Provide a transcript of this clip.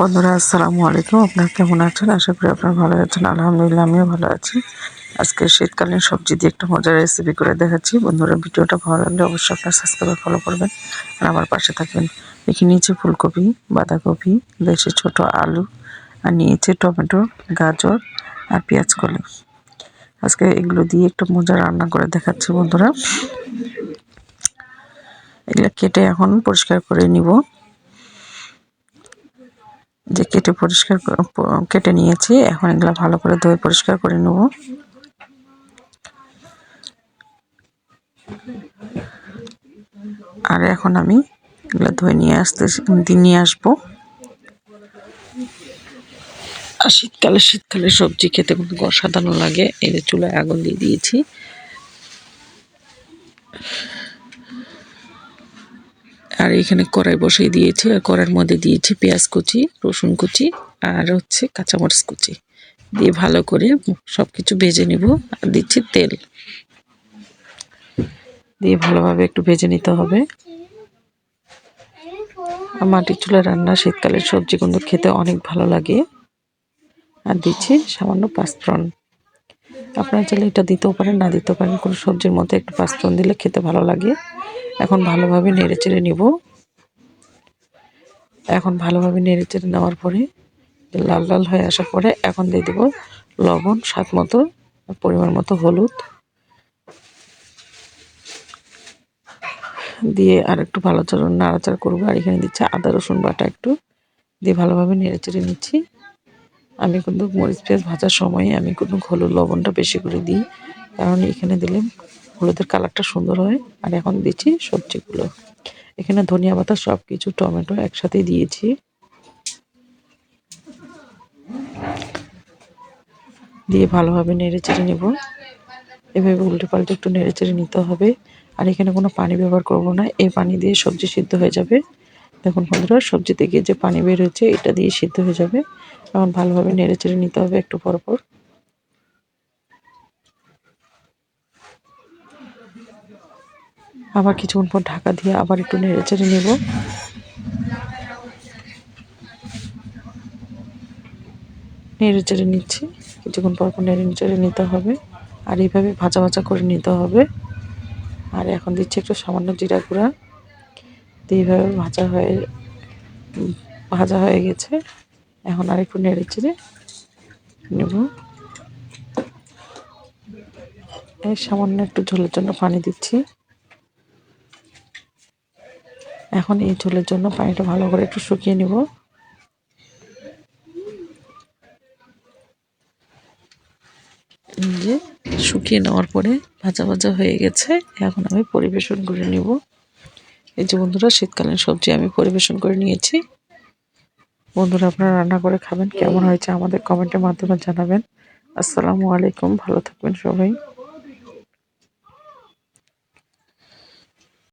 বন্ধুরা, আসসালামু আলাইকুম। আপনারা কেমন আছেন? আশা করি আপনারা ভালো আছেন। আলহামদুলিল্লাহ, আমিও ভালো আছি। আজকে শীতকালীন সবজি দিয়ে একটা মজার রেসিপি করে দেখাচ্ছি। বন্ধুরা, ভিডিওটা ভালো লাগলে অবশ্যই আপনার সাবস্ক্রাইব ফলো করবেন। আর আমার পাশে থাকবেন এখানে নিয়েছি ফুলকপি, বাঁধাকপি, দেশি ছোট আলু, আর নিয়েছি টমেটো, গাজর আর পেঁয়াজ কলি। আজকে এগুলো দিয়ে একটু মজা রান্না করে দেখাচ্ছি বন্ধুরা। এগুলো কেটে এখন পরিষ্কার করে নিব। যে কেটে পরিষ্কার কেটে নিয়েছি, এখন এগুলো ভালো করে ধুয়ে পরিষ্কার করে নেব। আর এখন আমি এগুলো ধুয়ে নিয়ে আসতে নিয়ে আসব। আর শীতকালে শীতকালে সবজি খেতে কিন্তু অসাধারণ লাগে। যে চুলায় আগুন দিয়ে দিয়েছি। আর এখানে কড়াই বসিয়ে দিয়েছি, আর কড়াইয়ের মধ্যে দিয়েছি পেঁয়াজ কুচি, রসুন কুচি, আর হচ্ছে কাঁচামরিচ কুচি। দিয়ে ভালো করে সব কিছু ভেজে নিব, আর দিচ্ছি তেল। দিয়ে ভালোভাবে একটু ভেজে নিতে হবে। আর মাটির চুলা রান্না শীতকালের সবজি কিন্তু খেতে অনেক ভালো লাগে। আর দিচ্ছি সামান্য পাঁচফোড়ন। আপনারা চাইলে এটা দিতেও পারেন, না দিতেও পারেন। কোনো সবজির মধ্যে একটু পাঁচফোড়ন দিলে খেতে ভালো লাগে। এখন ভালোভাবে নেড়ে চেড়ে নিব। এখন ভালোভাবে নেড়ে চেড়ে নেওয়ার পরে লাল লাল হয়ে আসার পরে এখন দিয়ে দেবো লবণ, স্বাদ মতো পরিমাণ মতো হলুদ। দিয়ে আর একটু ভালো চরণ নাড়াচাড়া করব। আর এখানে দিচ্ছে আদা, রসুন বাটা একটু। দিয়ে ভালোভাবে নেড়ে চেড়ে নিচ্ছি। আমি কিন্তু মরিচ পেঁয়াজ ভাজার সময় আমি কিন্তু হলুদ লবণটা বেশি করে দিই। কারণ এখানে দিলে হলুদের কালারটা সুন্দর হয়। আর এখন দিচ্ছি সবজিগুলো। এখানে ধনিয়া পাতা সব কিছু টমেটো একসাথেই দিয়েছি। দিয়ে ভালোভাবে নেড়ে চেড়ে নেব। এভাবে উল্টে পাল্টে একটু নেড়ে চেড়ে নিতে হবে। আর এখানে কোনো পানি ব্যবহার করব না। এই পানি দিয়ে সবজি সিদ্ধ হয়ে যাবে। দেখুন বন্ধুরা সবজি থেকে যে পানি বের হয়েছে, এটা দিয়ে সিদ্ধ হয়ে যাবে। এখন ভালোভাবে নেড়ে চেড়ে নিতে হবে একটু পর পর। আবার কিছুক্ষণ পর ঢাকা দিয়ে আবার একটু নেড়ে চেড়ে নেব। নেড়ে চেড়ে নিচ্ছি। কিছুক্ষণ পর পর নেড়ে চেড়ে নিতে হবে। আর এইভাবে ভাজা ভাজা করে নিতে হবে। আর এখন দিচ্ছি একটু সামান্য জিরা গুঁড়া। এইভাবে ভাজা হয়ে ভাজা হয়ে গেছে। এখন আর একটু নেড়ে চেড়ে নেব। এই সামান্য একটু ঝোলের জন্য পানি দিচ্ছি। এখন এই ঝোলের জন্য পানিটা ভালো করে একটু শুকিয়ে নিব। যে শুকিয়ে নেওয়ার পরে ভাজা ভাজা হয়ে গেছে। এখন আমি পরিবেশন করে নিব। এই যে বন্ধুরা, শীতকালীন সবজি আমি পরিবেশন করে নিয়েছি। বন্ধুরা, আপনারা রান্না করে খাবেন। কেমন হয়েছে আমাদের কমেন্টের মাধ্যমে জানাবেন। আসসালামু আলাইকুম, ভালো থাকবেন সবাই।